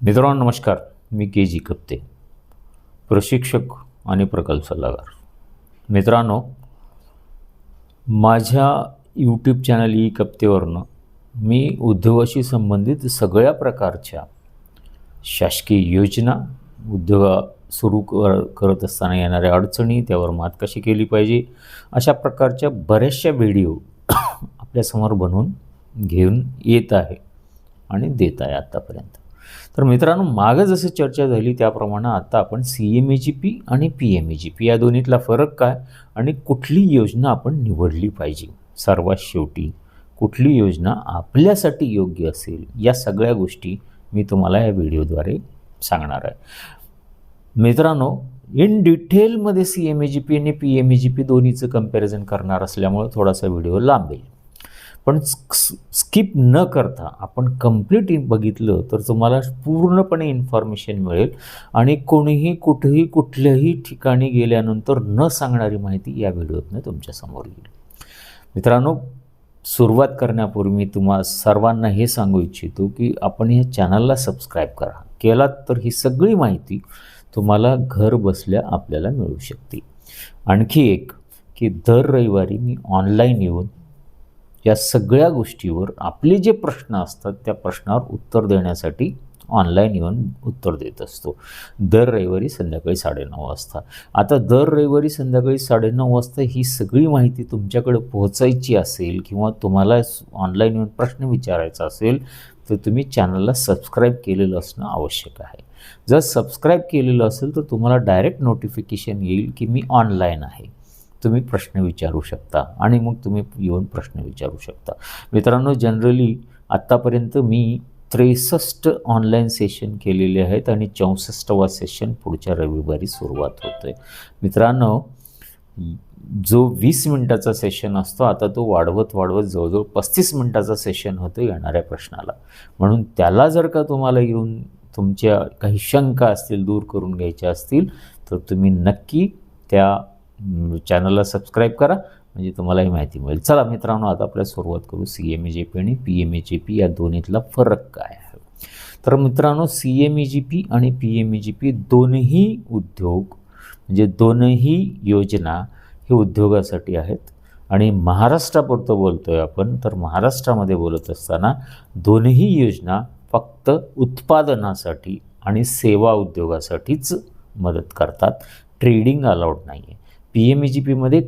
मित्रांनो नमस्कार. मी के जी कप्ते प्रशिक्षक आणि प्रकल्प सल्लागार. मित्रांनो माझ्या यूट्यूब चॅनल ई कप्तेवरनं मी उद्योगाशी संबंधित सगळ्या प्रकारच्या शासकीय योजना उद्योग सुरू कर करत असताना येणाऱ्या अडचणी त्यावर मात कशी केली पाहिजे अशा प्रकारच्या बऱ्याचशा व्हिडिओ आपल्यासमोर बनवून घेऊन येत आहे आणि देत आहे आत्तापर्यंत तर मित्रांनो मागं जसं चर्चा झाली त्याप्रमाणे आता आपण C M A G P आणि P M A G P या दोन्हीतला फरक काय आणि कुठली योजना आपण निवडली पाहिजे? सर्वात शेवटी कुठली योजना आपल्यासाठी योग्य असेल? या सगळ्या गोष्टी मी तुम्हाला या व्हिडिओद्वारे सांगणार आहे. मित्रांनो इन डिटेलमध्ये C M A G P आणि P M A G P दोन्हीचं comparison करणार असल्यामुळं थोडासा व्हिडिओ लांबेल. पण स्किप न करता आपण कंप्लीट बघितलं तर तुम्हाला पूर्णपणे इन्फॉर्मेशन मिळेल. आणि कोणीही कुठेही कुठल्याही ठिकाणी गेल्यानंतर न सांगणारी माहिती या व्हिडिओतनं तुमच्यासमोर येईल. मित्रांनो सुरुवात करण्यापूर्वी मी तुम्हा सर्वांना हे सांगू इच्छितो की आपण ह्या चॅनलला सबस्क्राईब करा. केलात तर ही सगळी माहिती तुम्हाला घर बसल्या आपल्याला मिळू शकते. आणखी एक की दर रविवारी मी ऑनलाईन येऊन या सगळ्या गोष्टीवर आपले जे प्रश्न असतात त्या प्रश्नावर उत्तर देण्यासाठी ऑनलाईन येऊन उत्तर देत असतो. दर रविवारी संध्याकाळी साडेनऊ वाजता. आता दर रविवारी संध्याकाळी साडेनऊ वाजता ही सगळी माहिती तुमच्याकडे पोहोचायची असेल किंवा तुम्हाला ऑनलाईन येऊन प्रश्न विचारायचा असेल तर तुम्ही चॅनलला सबस्क्राईब केलेलं असणं आवश्यक आहे. जर सबस्क्राईब केलेलं असेल तर तुम्हाला डायरेक्ट नोटिफिकेशन येईल की मी ऑनलाईन आहे. तुम्ही प्रश्न विचारू शकता आणि मग तुम्ही येऊन प्रश्न विचारू शकता. मित्रांनो जनरली आत्तापर्यंत मी त्रेसष्ट ऑनलाईन सेशन केलेले आहेत आणि चौसष्टवा सेशन पुढच्या रविवारी सुरुवात होतो आहे मित्रांनो जो वीस मिनटाचा सेशन असतो आता तो वाढवत वाढवत जवळजवळ पस्तीस मिनटाचा सेशन होतो येणाऱ्या प्रश्नाला. म्हणून त्याला जर का तुम्हाला येऊन तुमच्या काही शंका असतील दूर करून घ्यायच्या असतील तर तुम्ही नक्की त्या चॅनलला सबस्क्राईब करा. म्हणजे तुम्हालाही माहिती मिळेल. चला मित्रांनो आता आपल्या सुरुवात करू. सी एम ए जे पी आणि P M A G P या दोन्हीतला फरक काय आहे? तर मित्रांनो C M E G P आणि P M E G P दोनही उद्योग म्हणजे दोनही योजना हे उद्योगासाठी आहेत. आणि महाराष्ट्रापुरतं बोलतो आहे आपण तर महाराष्ट्रामध्ये बोलत असताना दोन्ही योजना फक्त उत्पादनासाठी आणि सेवा उद्योगासाठीच मदत करतात. ट्रेडिंग अलाउड नाही आहे पी एम ई जी पीमध्ये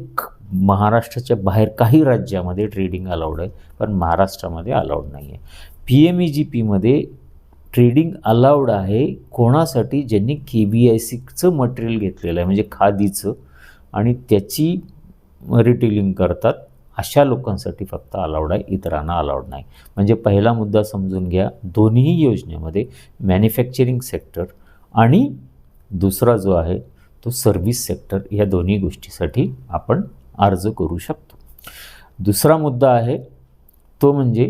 महाराष्ट्राच्या बाहेर काही राज्यामध्ये ट्रेडिंग अलाउड आहे पण महाराष्ट्रामध्ये अलाउड नाही आहे पी एम ई जी पीमध्ये ट्रेडिंग अलाउड आहे कोणासाठी? ज्यांनी के बी आय सीचं मटेरियल घेतलेलं आहे म्हणजे खादीचं आणि त्याची रिटेलिंग करतात अशा लोकांसाठी फक्त अलाउड आहे इतरांना अलाउड नाही. म्हणजे पहिला मुद्दा समजून घ्या दोन्ही योजनेमध्ये मॅन्युफॅक्चरिंग सेक्टर आणि दुसरा जो आहे तो सर्व्हिस सेक्टर या दोन्ही गोष्टीसाठी आपण अर्ज करू शकतो. दुसरा मुद्दा आहे तो म्हणजे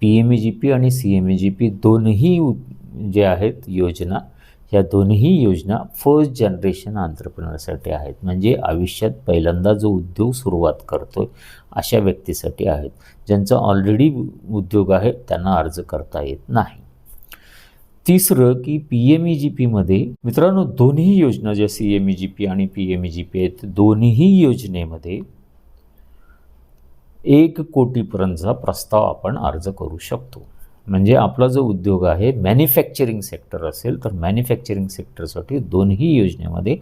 P M A G P आणि C M A G P दोन्ही जे आहेत योजना ह्या दोन्ही योजना फर्स्ट जनरेशन आंतरप्रिनरसाठी आहेत. म्हणजे आयुष्यात पहिल्यांदा जो उद्योग सुरुवात करतो आहे अशा व्यक्तीसाठी आहेत. ज्यांचा ऑलरेडी उद्योग आहे त्यांना अर्ज करता येत नाही. तिसरं की पी एम ई जी पीमध्ये मित्रांनो दोन्ही योजना ज्या C M E G P आणि P M E G P आहेत दोन्ही योजनेमध्ये एक कोटीपर्यंतचा प्रस्ताव आपण अर्ज करू शकतो. म्हणजे आपला जो उद्योग आहे मॅन्युफॅक्चरिंग सेक्टर असेल तर मॅन्युफॅक्चरिंग सेक्टरसाठी दोन्ही योजनेमध्ये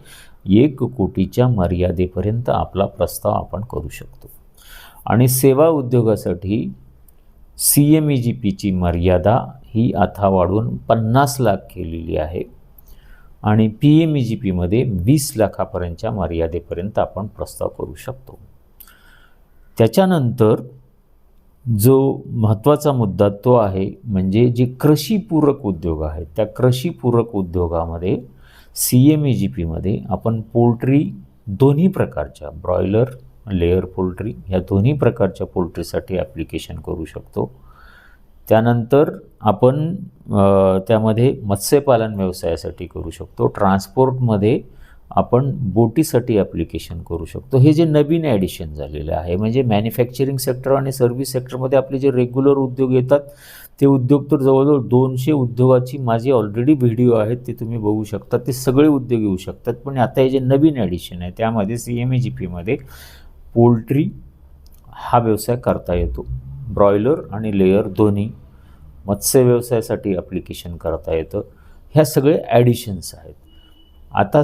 एक कोटीच्या मर्यादेपर्यंत आपला प्रस्ताव आपण करू शकतो. आणि सेवा उद्योगासाठी सी एम ई जी पीची मर्यादा ही आता वाढवून पन्नास लाख केलेली आहे. आणि पी एम ई जी पीमध्ये वीस लाखापर्यंतच्या मर्यादेपर्यंत आपण प्रस्ताव करू शकतो. त्याच्यानंतर जो महत्त्वाचा मुद्दा तो आहे म्हणजे जे कृषीपूरक उद्योग आहेत त्या कृषीपूरक उद्योगामध्ये सी एम ई जी पीमध्ये आपण पोल्ट्री दोन्ही प्रकारच्या ब्रॉयलर लेअर पोल्ट्री ह्या दोन्ही प्रकारच्या पोल्ट्रीसाठी ॲप्लिकेशन करू शकतो. त्यानंतर आपण त्यामध्ये मत्स्यपालन व्यवसायासाठी करू शकतो. ट्रान्सपोर्टमध्ये आपण बोटीसाठी ॲप्लिकेशन करू शकतो. हे जे नवीन ॲडिशन झालेलं आहे म्हणजे मॅन्युफॅक्चरिंग सेक्टर आणि सर्व्हिस सेक्टरमध्ये आपले जे रेग्युलर उद्योग येतात ते उद्योग तर जवळजवळ दोनशे उद्योगाची माझी ऑलरेडी व्हिडिओ आहेत ते तुम्ही बघू शकता. ते सगळे उद्योग येऊ शकतात. पण आता हे जे नवीन ॲडिशन आहे त्यामध्ये सी एम ए जी पीमध्ये पोल्ट्री हा व्यवसाय करता येतो. ब्रॉयलर आणि लेयर दोन्ही मत्स्य व्यवसायासाठी ॲप्लिकेशन करता येतं. ह्या सगळे ॲडिशन्स आहेत. आता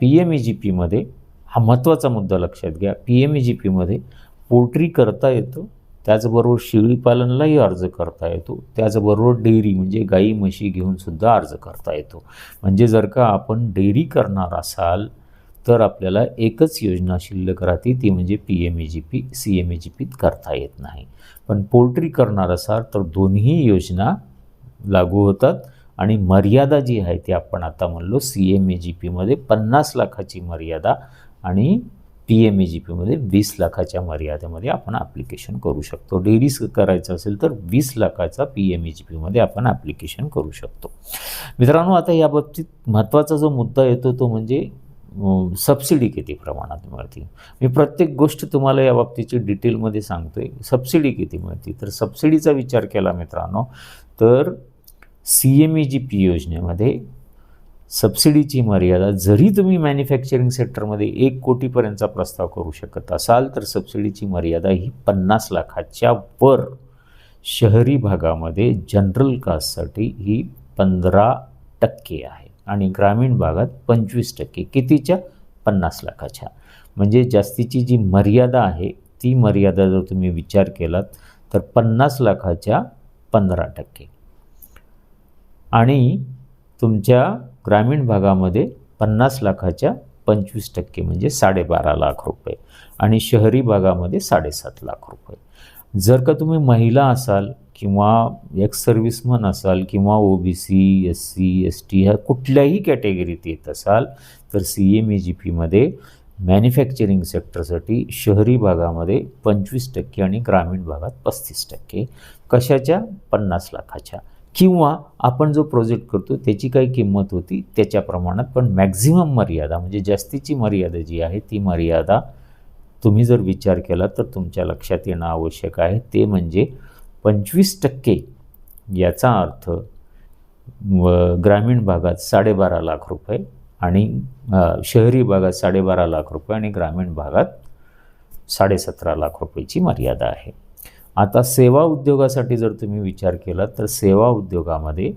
पी एम ई जी पीमध्ये हा महत्त्वाचा मुद्दा लक्षात घ्या. पी एम ई जी पीमध्ये पोल्ट्री करता येतं त्याचबरोबर शेळीपालनलाही अर्ज करता येतो त्याचबरोबर डेअरी म्हणजे गाई म्हशी घेऊनसुद्धा अर्ज करता येतो. म्हणजे जर का आपण डेअरी करणार असाल तर आपल्याला एकच योजना शिल्लक राहते ती म्हणजे P M A G P C M A G पीत करता येत नाही. पण पोल्ट्री करणार असाल तर दोन्ही योजना लागू होतात आणि मर्यादा जी आहे ती आपण आता म्हणलो सी एम ए जी पीमध्ये पन्नास लाखाची मर्यादा आणि पी एम ए जी पीमध्ये वीस लाखाच्या मर्यादेमध्ये आपण ॲप्लिकेशन करू शकतो. डेरीज करायचं असेल तर वीस लाखाचा पी एम ए जी पीमध्ये आपण ॲप्लिकेशन करू शकतो. मित्रांनो आता याबाबतीत महत्त्वाचा जो मुद्दा येतो तो म्हणजे सबसिडी किती प्रमाणात मिळते? मी प्रत्येक गोष्ट तुम्हाला या बाबतीची डिटेलमध्ये सांगतो आहे सबसिडी किती मिळते? तर सबसिडीचा विचार केला मित्रांनो तर C M E G P योजनेमध्ये सबसिडीची मर्यादा जरी तुम्ही मॅन्युफॅक्चरिंग सेक्टरमध्ये एक कोटीपर्यंतचा प्रस्ताव करू शकत असाल तर सबसिडीची मर्यादा ही पन्नास लाखाच्या वर शहरी भागामध्ये जनरल कास्टसाठी ही पंधरा टक्के आहे. आणि ग्रामीण भागात पंचवीस टक्के कितीच्या? पन्नास लाखाच्या. म्हणजे जास्तीची जी मर्यादा आहे ती मर्यादा जर तुम्ही विचार केलात तर पन्नास लाखाच्या पंधरा टक्के. आणि तुमच्या ग्रामीण भागामध्ये पन्नास लाखाच्या पंचवीस टक्के म्हणजे साडेबारा लाख रुपये आणि शहरी भागामध्ये साडेसात लाख रुपये. जर का तुम्ही महिला असाल किंवा एक्स सर्व्हिसमन असाल किंवा O B C S C S T ह्या कुठल्याही कॅटेगरीत येत असाल तर सी एम ए जी पीमध्ये मॅन्युफॅक्चरिंग सेक्टरसाठी शहरी भागामध्ये पंचवीस टक्के आणि ग्रामीण भागात पस्तीस टक्के. कशाच्या? पन्नास लाखाच्या. किंवा आपण जो प्रोजेक्ट करतो त्याची काही किंमत होती त्याच्या प्रमाणात पण मॅक्झिमम मर्यादा म्हणजे जास्तीची मर्यादा जी आहे ती मर्यादा तुम्ही जर विचार केला तर तुमच्या लक्षात येणं आवश्यक आहे. ते म्हणजे पंचवीस टक्के याचा अर्थ ग्रामीण भागात साडेबारा लाख रुपये आणि शहरी भागात साडेबारा लाख रुपये आणि ग्रामीण भागात साडेसतरा लाख रुपयेची मर्यादा आहे. आता सेवा उद्योगासाठी जर तुम्ही विचार केला तर सेवा उद्योगामध्ये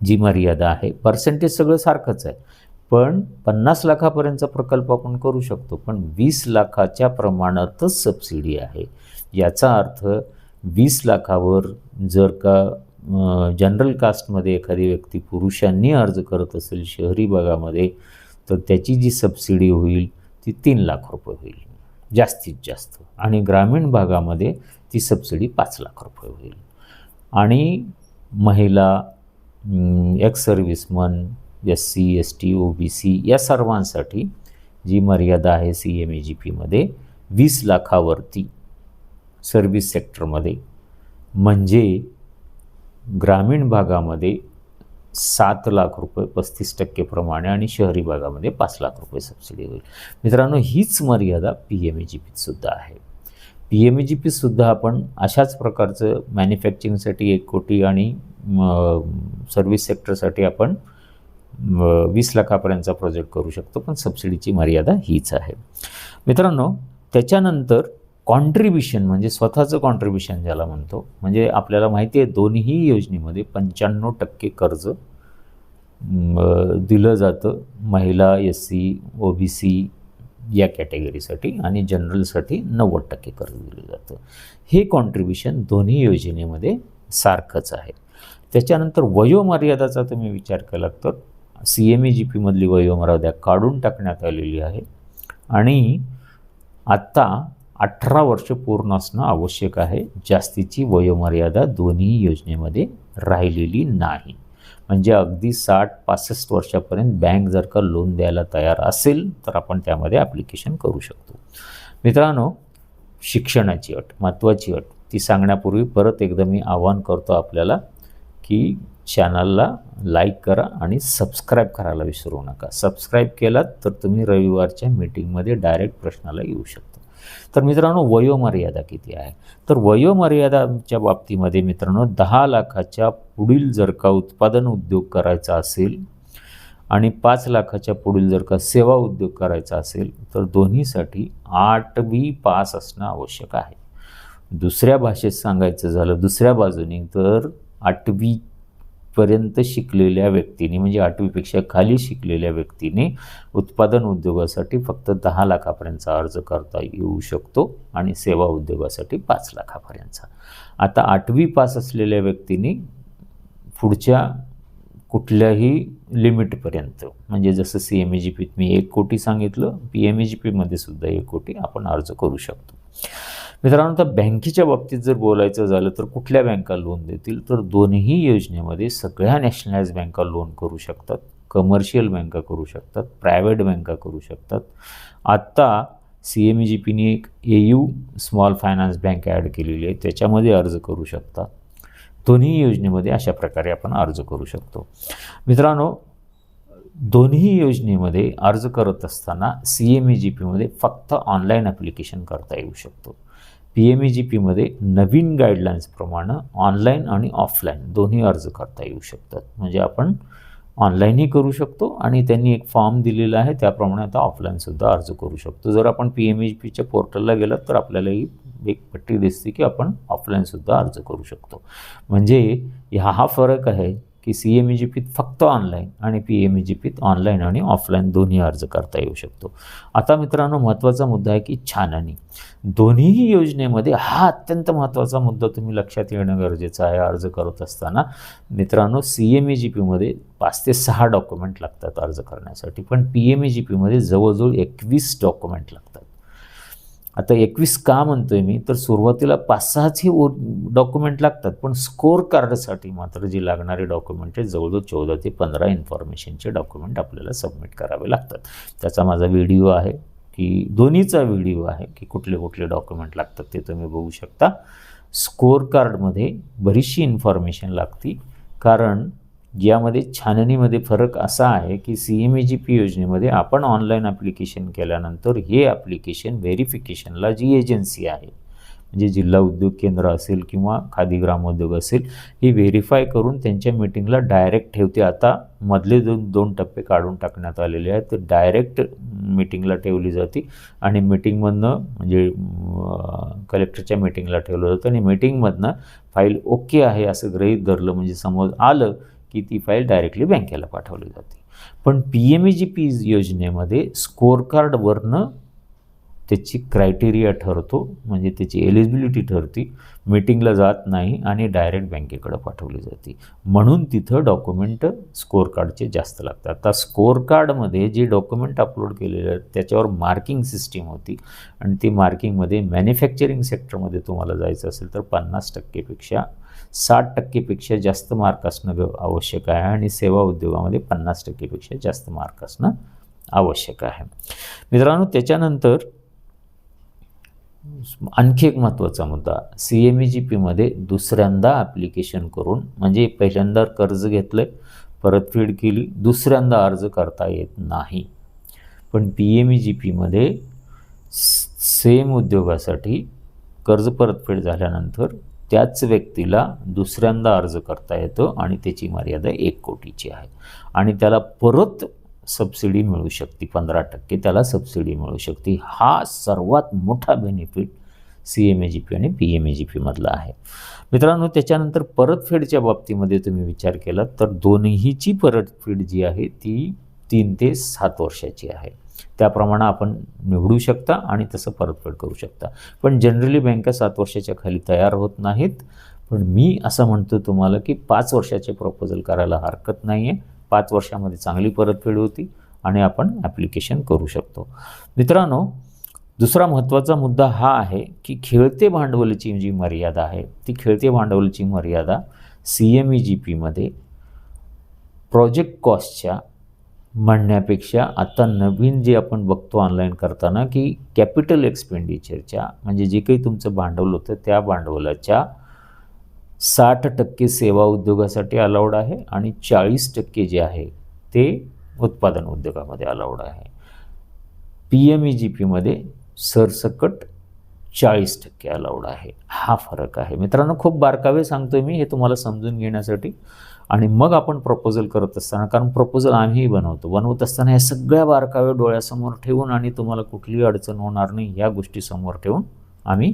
जी मर्यादा आहे पर्सेंटेज सगळं सारखंच आहे. पण पन्नास लाखापर्यंतचा प्रकल्प आपण करू शकतो पण वीस लाखाच्या प्रमाणातच सबसिडी आहे. याचा अर्थ वीस लाखावर जर का जनरल कास्टमध्ये एखादी व्यक्ती पुरुषांनी अर्ज करत असेल शहरी भागामध्ये तर त्याची जी सबसिडी होईल ती तीन लाख रुपये होईल. जास्तीत जास्त. आणि ग्रामीण भागामध्ये ती सबसिडी पाच लाख रुपये होईल. आणि महिला ex serviceman S C S T O B C या सर्वांसाठी जी मर्यादा आहे सी एम ए जी पीमध्ये वीस लाखावरती सर्व्हिस सेक्टरमध्ये म्हणजे ग्रामीण भागामध्ये सात लाख रुपये पस्तीस टक्केप्रमाणे आणि शहरी भागामध्ये पाच लाख रुपये सबसिडी होईल. मित्रांनो हीच मर्यादा पी एम ए जी पीतसुद्धा आहे. पी एम ए जी पीतसुद्धा आपण अशाच प्रकारचं मॅन्युफॅक्चरिंगसाठी एक कोटी आणि सर्व्हिस सेक्टरसाठी आपण वीस लाखापर्यंतचा प्रोजेक्ट करू शकतो पण सबसिडीची मर्यादा हीच आहे. मित्रांनो त्याच्यानंतर कॉन्ट्रीब्युशन म्हणजे स्वतःचं कॉन्ट्रीब्युशन ज्याला म्हणतो म्हणजे आपल्याला माहिती आहे दोन्ही योजनेमध्ये पंच्याण्णव टक्के कर्ज दिलं जातं महिला S C O B C या कॅटेगरीसाठी आणि जनरलसाठी नव्वद टक्के कर्ज दिलं जातं. हे कॉन्ट्रीब्युशन दोन्ही योजनेमध्ये सारखंच आहे. त्याच्यानंतर वयोमर्यादाचा तुम्ही विचार केला तर सी एम ए जी पीमधली वयोमर्यादा काढून टाकण्यात आलेली आहे. आणि आत्ता अठरा वर्ष पूर्ण असणं आवश्यक आहे. जास्तीची वयोमर्यादा दोन्ही योजनेमध्ये राहिलेली नाही. म्हणजे अगदी साठ पासष्ट वर्षापर्यंत बँक जर का लोन द्यायला तयार असेल तर आपण त्यामध्ये ॲप्लिकेशन करू शकतो. मित्रांनो शिक्षणाची अट महत्त्वाची अट ती सांगण्यापूर्वी परत एकदा मी आवाहन करतो आपल्याला की चॅनलला लाईक करा आणि सबस्क्राईब करायला विसरू नका. सबस्क्राईब केलात तर तुम्ही रविवारच्या मीटिंगमध्ये डायरेक्ट प्रश्नाला येऊ शकता. तर मित्रांनो वयोमर्यादा किती आहे? तर वयोमर्यादाच्या बाबतीमध्ये मित्रांनो दहा लाखाच्या पुढील जर का उत्पादन उद्योग करायचा असेल आणि पाच लाखाच्या पुढील जर का सेवा उद्योग करायचा असेल तर दोन्हीसाठी आठवी पास असणं आवश्यक आहे. दुसऱ्या भाषेत सांगायचं झालं दुसऱ्या बाजूने तर आठवी पर्यंत शिकलेल्या व्यक्तीने म्हणजे आठवीपेक्षा खाली शिकलेल्या व्यक्तीने उत्पादन उद्योगासाठी फक्त दहा लाखापर्यंतचा अर्ज करता येऊ शकतो आणि सेवा उद्योगासाठी पाच लाखापर्यंतचा. आता आठवी पास असलेल्या व्यक्तीने पुढच्या कुठल्याही लिमिटपर्यंत म्हणजे जसं सी एम ए जी पीत मी एक कोटी सांगितलं पी एम ए जी पीमध्ये सुद्धा एक कोटी आपण अर्ज करू शकतो. मित्रांनो आता बँकेच्या बाबतीत जर बोलायचं झालं तर कुठल्या बँका लोन देतील? तर दोन्ही योजनेमध्ये सगळ्या नॅशनलाइज बँका लोन करू शकतात कमर्शियल बँका करू शकतात प्रायव्हेट बँका करू शकतात. आत्ता सी एम ई जी पीने एक A U small finance bank add केलेली आहे त्याच्यामध्ये अर्ज करू शकतात दोन्ही योजनेमध्ये अशा प्रकारे आपण अर्ज करू शकतो. मित्रांनो दोन्ही योजनेमध्ये अर्ज करत असताना सी एम ई जी पीमध्ये फक्त ऑनलाईन ॲप्लिकेशन करता येऊ शकतो. पी एम ई जी पीमध्ये नवीन गाईडलाईन्सप्रमाणे ऑनलाईन आणि ऑफलाईन दोन्ही अर्ज करता येऊ शकतात. म्हणजे आपण ऑनलाईनही करू शकतो आणि त्यांनी एक फॉर्म दिलेला आहे त्याप्रमाणे आता ऑफलाईनसुद्धा अर्ज करू शकतो. जर आपण पी एम ई जी पीच्या पोर्टलला गेलात तर आपल्यालाही एक पट्टी दिसते की आपण ऑफलाईनसुद्धा अर्ज करू शकतो. म्हणजे हा हा फरक आहे की सी एम ई जी पीत फक्त ऑनलाईन आणि पी एम ई जी पीत ऑनलाईन आणि ऑफलाईन दोन्ही अर्ज करता येऊ शकतो. आता मित्रांनो महत्त्वाचा मुद्दा आहे की छाननी. दोन्हीही योजनेमध्ये हा अत्यंत महत्त्वाचा मुद्दा तुम्ही लक्षात येणं गरजेचं आहे अर्ज करत असताना. मित्रांनो सी एम ई जी पीमध्ये पाच ते सहा डॉक्युमेंट लागतात अर्ज करण्यासाठी. पण पी एम ई जी पीमध्ये जवळजवळ एकवीस डॉक्युमेंट लागतात. आता एकवीस का म्हणतो आहे मी तर सुरुवातीला पाच सहाच ही डॉक्युमेंट लागतात पण स्कोअर कार्डसाठी मात्र जी लागणारे डॉक्युमेंट आहे जवळजवळ चौदा ते पंधरा इन्फॉर्मेशनचे डॉक्युमेंट आपल्याला सबमिट करावे लागतात. त्याचा माझा व्हिडिओ आहे की दोन्हीचा व्हिडिओ आहे की कुठले कुठले डॉक्युमेंट लागतात ते तुम्ही बघू शकता. स्कोअर कार्डमध्ये बरीचशी इन्फॉर्मेशन लागती कारण ज्यामध्ये छाननीमध्ये फरक असा आहे की C M A G P योजनेमध्ये आपण ऑनलाईन ॲप्लिकेशन केल्यानंतर हे ॲप्लिकेशन व्हेरिफिकेशनला जी एजन्सी आहे म्हणजे जिल्हा उद्योग केंद्र असेल किंवा खादी ग्रामोद्योग असेल ही व्हेरीफाय करून त्यांच्या मीटिंगला डायरेक्ट ठेवते. आता मधले दोन दोन टप्पे काढून टाकण्यात आलेले आहेत. तर डायरेक्ट मीटिंगला ठेवली जाते आणि मीटिंगमधनं म्हणजे कलेक्टरच्या मीटिंगला ठेवलं जातं आणि मीटिंगमधनं फाईल ओके आहे असं ग्रहीत धरलं. म्हणजे समोर आलं की ती फाईल डायरेक्टली बँकेला पाठवली जाते. पण P M E G P योजनेमध्ये स्कोअर कार्डवरनं त्याची क्रायटेरिया ठरतो म्हणजे त्याची एलिजिबिलिटी ठरती मीटिंगला जात नाही आणि डायरेक्ट बँकेकडं पाठवली जाते. म्हणून तिथं डॉक्युमेंट स्कोअर कार्डचे जास्त लागतात. आता स्कोअर कार्डमध्ये जे डॉक्युमेंट अपलोड केलेले आहेत त्याच्यावर मार्किंग सिस्टीम होती. आणि ती मार्किंगमध्ये मॅन्युफॅक्चरिंग सेक्टरमध्ये तुम्हाला जायचं असेल तर पन्नास टक्केपेक्षा साठ टक्केपेक्षा जास्त मार्क असणं आवश्यक आहे आणि सेवा उद्योगामध्ये पन्नास टक्केपेक्षा जास्त मार्क असणं आवश्यक आहे. मित्रांनो त्याच्यानंतर आणखी एक महत्त्वाचा मुद्दा सी एम ई जी पीमध्ये दुसऱ्यांदा ॲप्लिकेशन करून म्हणजे पहिल्यांदा कर्ज घेतलं परतफेड केली दुसऱ्यांदा अर्ज करता येत नाही. पण पी एम ई जी पीमध्ये सेम उद्योगासाठी कर्ज परतफेड झाल्यानंतर त्याच व्यक्तीला दुसऱ्यांदा अर्ज करता येतो आणि त्याची मर्यादा एक कोटीची आहे. आणि त्याला परत सबसिडी मिळू शकते पंधरा टक्के त्याला सबसिडी मिळू शकते. हा सर्वात मोठा benefit C M A G P आणि पी एम ए जी पीमधला आहे. मित्रांनो त्याच्यानंतर परतफेडच्या बाबतीमध्ये तुम्ही विचार केला तर दोन्हीची परतफेड जी आहे ती तीन ते सात वर्षाची आहे. त्याप्रमाणे आपण निवडू शकता आणि तसं परतफेड करू शकता. पण जनरली बँका सात वर्षाच्या खाली तयार होत नाहीत. पण मी असं म्हणतो तुम्हाला की पाच वर्षाचे प्रपोजल करायला हरकत नाही आहे पाच वर्षामध्ये चांगली परतफेड होती आणि आपण ॲप्लिकेशन करू शकतो. मित्रांनो दुसरा महत्त्वाचा मुद्दा हा आहे की खेळते भांडवलाची जी मर्यादा आहे ती खेळते भांडवलाची मर्यादा सी एम ई जी पीमध्ये प्रोजेक्ट कॉस्टच्या म्हणण्यापेक्षा आता नवीन जे आपण बघतो ऑनलाईन करताना की कॅपिटल एक्सपेंडिचरच्या म्हणजे जे काही तुमचं भांडवल होतं त्या भांडवलाच्या साठ टक्के सेवा उद्योगासाठी अलाउड आहे आणि चाळीस टक्के जे आहे ते उत्पादन उद्योगामध्ये अलाउड आहे. पी एम ई जी पीमध्ये सरसकट चाळीस टक्के अलाउड आहे. हा फरक आहे. मित्रांनो खूप बारकावे सांगतोय मी हे तुम्हाला समजून घेण्यासाठी. आणि मग आपण प्रपोजल करत असताना कारण प्रपोजल आम्हीही बनवतो. बनवत असताना या सगळ्या बारकावे डोळ्यासमोर ठेवून आणि तुम्हाला कुठलीही अडचण होणार नाही या गोष्टी समोर ठेवून आम्ही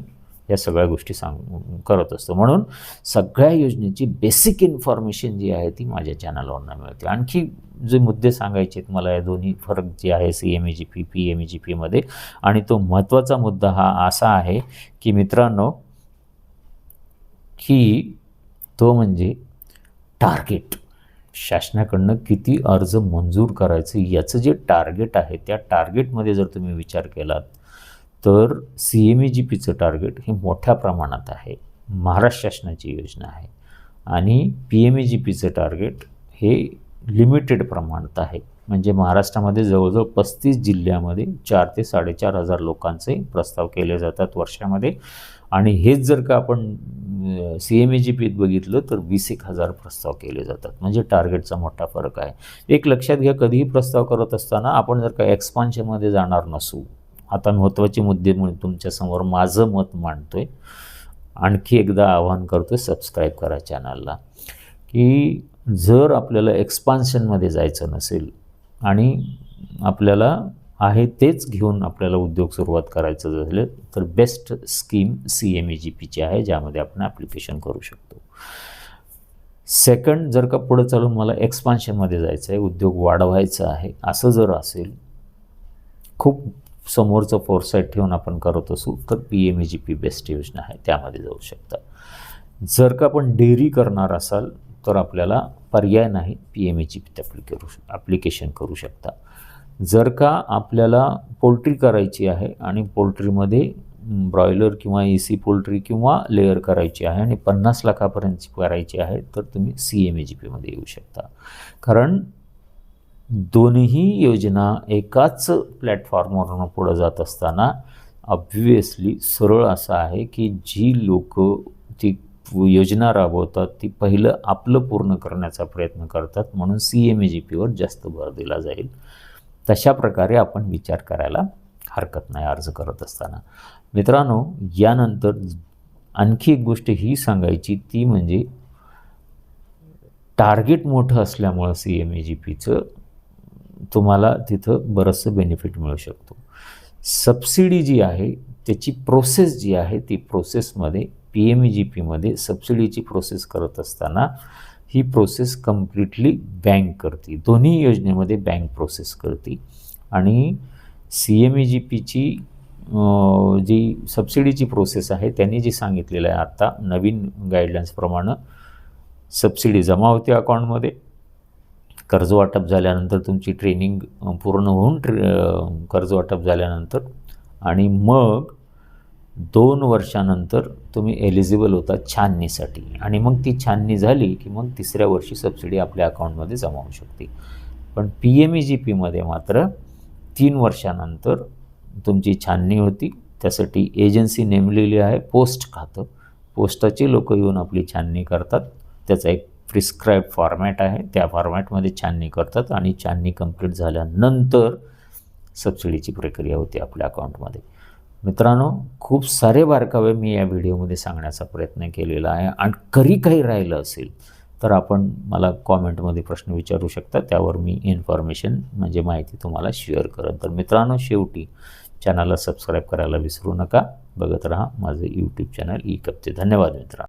या सगळ्या गोष्टी सांग करत असतो. म्हणून सगळ्या योजनेची बेसिक इन्फॉर्मेशन जी आहे ती माझ्या चॅनलवरनं मिळते. आणखी जे मुद्दे सांगायचे आहेत मला या दोन्ही फरक जे आहे C M A G P P M A G पीमध्ये आणि तो महत्त्वाचा मुद्दा हा असा आहे की मित्रांनो की तो म्हणजे टार्गेट शासनाकडनं किती अर्ज मंजूर करायचं याचं जे टार्गेट आहे त्या टार्गेटमध्ये जर तुम्ही विचार केलात तर सी एम ए जी पीचं टार्गेट हे मोठ्या प्रमाणात आहे. महाराष्ट्र शासनाची योजना आहे. आणि पी एम ए जी पीचं टार्गेट हे लिमिटेड प्रमाणात आहे. म्हणजे महाराष्ट्रामध्ये जवळजवळ पस्तीस जिल्ह्यामध्ये चार ते साडेचार हजार लोकांचे प्रस्ताव केले जातात वर्षामध्ये. आणि हेच जर का आपण सी एम ए जी पीत बघितलं तर वीस एक हजार प्रस्ताव केले जातात. म्हणजे टार्गेटचा मोठा फरक आहे. एक लक्षात घ्या कधीही प्रस्ताव करत असताना आपण जर का एक्सपान्शनमध्ये जाणार नसू आता महत्त्वाचे मुद्दे म्हणून तुमच्यासमोर माझं मत मांडतो आहे आणखी एकदा आवाहन करतो आहे सबस्क्राईब करा चॅनलला की जर आपल्याला एक्सपान्शनमध्ये जायचं नसेल आणि आपल्याला आहे तेच घेऊन आपल्याला उद्योग सुरुवात करायचं झालं तर best scheme C M A G पीची आहे ज्यामध्ये आपण ॲप्लिकेशन करू शकतो. सेकंड जर का पुढं चालून मला एक्सपान्शनमध्ये जायचं आहे उद्योग वाढवायचा आहे असं जर असेल खूप समोरचं फोरसाईट ठेवून आपण करत असू तर P M E G P best योजना आहे त्यामध्ये जाऊ शकता. जर का आपण डेअरी करणार असाल तर आपल्याला पर्याय नाही पी एम एची पी करू ॲप्लिकेशन करू शकता. जर का आपल्याला पोल्ट्री करायची आहे आणि पोल्ट्रीमध्ये ब्रॉयलर किंवा ए सी पोल्ट्री किंवा लेअर करायची आहे आणि पन्नास लाखापर्यंत करायची आहे तर तुम्ही सी एम ए जी पीमध्ये येऊ शकता. कारण दोन्ही योजना एकाच प्लॅटफॉर्मवरून पुढं जात असताना ऑब्व्हियसली सरळ असं आहे की जी लोक ती योजना राबवतात ती पहिलं आपलं पूर्ण करण्याचा प्रयत्न करतात म्हणून सी एम ए जी पीवर जास्त भर दिला जाईल. तशा प्रकारे आपण विचार करायला हरकत नाही अर्ज करत असताना. मित्रांनो यानंतर आणखी एक गोष्ट ही सांगायची ती म्हणजे टार्गेट मोठं असल्यामुळं सी एम ए जी पीचं तुम्हाला तिथं बरंचसं बेनिफिट मिळू शकतो. सबसिडी जी आहे त्याची प्रोसेस जी आहे ती प्रोसेसमध्ये पी एम ई जी पीमध्ये सबसिडीची प्रोसेस करत असताना ही प्रोसेस कम्प्लिटली बँक करते. दोन्ही योजनेमध्ये बँक प्रोसेस करते. आणि सी एम ई जी पीची जी सबसिडीची प्रोसेस आहे त्यांनी जी सांगितलेलं आहे आत्ता नवीन गाईडलाईन्सप्रमाणे सबसिडी जमा होते अकाउंटमध्ये कर्ज वाटप झाल्यानंतर तुमची ट्रेनिंग पूर्ण होऊन ट्रे कर्ज वाटप झाल्यानंतर. आणि मग दोन वर्षानंतर तुम्ही एलिजिबल होता छाननीसाठी. आणि मग ती छाननी झाली की मग तिसऱ्या वर्षी सबसिडी आपल्या अकाउंटमध्ये जमा होऊ शकते. पण पी एम ई जी पीमध्ये मात्र तीन वर्षानंतर तुमची छाननी होती. त्यासाठी एजन्सी नेमलेली आहे पोस्ट खातं. पोस्टाचे लोक येऊन आपली छाननी करतात. त्याचा एक प्रिस्क्राईब फॉर्मॅट आहे. त्या फॉर्मॅटमध्ये छाननी करतात आणि छाननी कंप्लीट झाल्यानंतर सबसिडीची प्रक्रिया होती आपल्या अकाउंटमध्ये मित्रांनो खूप सारे बारकावे मी या व्हिडिओमध्ये सांगण्याचा प्रयत्न केलेला आहे. आणि कधी काही राहिलं असेल तर आपण मला कॉमेंटमध्ये प्रश्न विचारू शकता. त्यावर मी इन्फॉर्मेशन म्हणजे माहिती तुम्हाला शेअर करेन तर मित्रांनो शेवटी चॅनलला सबस्क्राईब करायला विसरू नका. बघत राहा माझं यूट्यूब चॅनल. ई कपचे धन्यवाद मित्रांनो.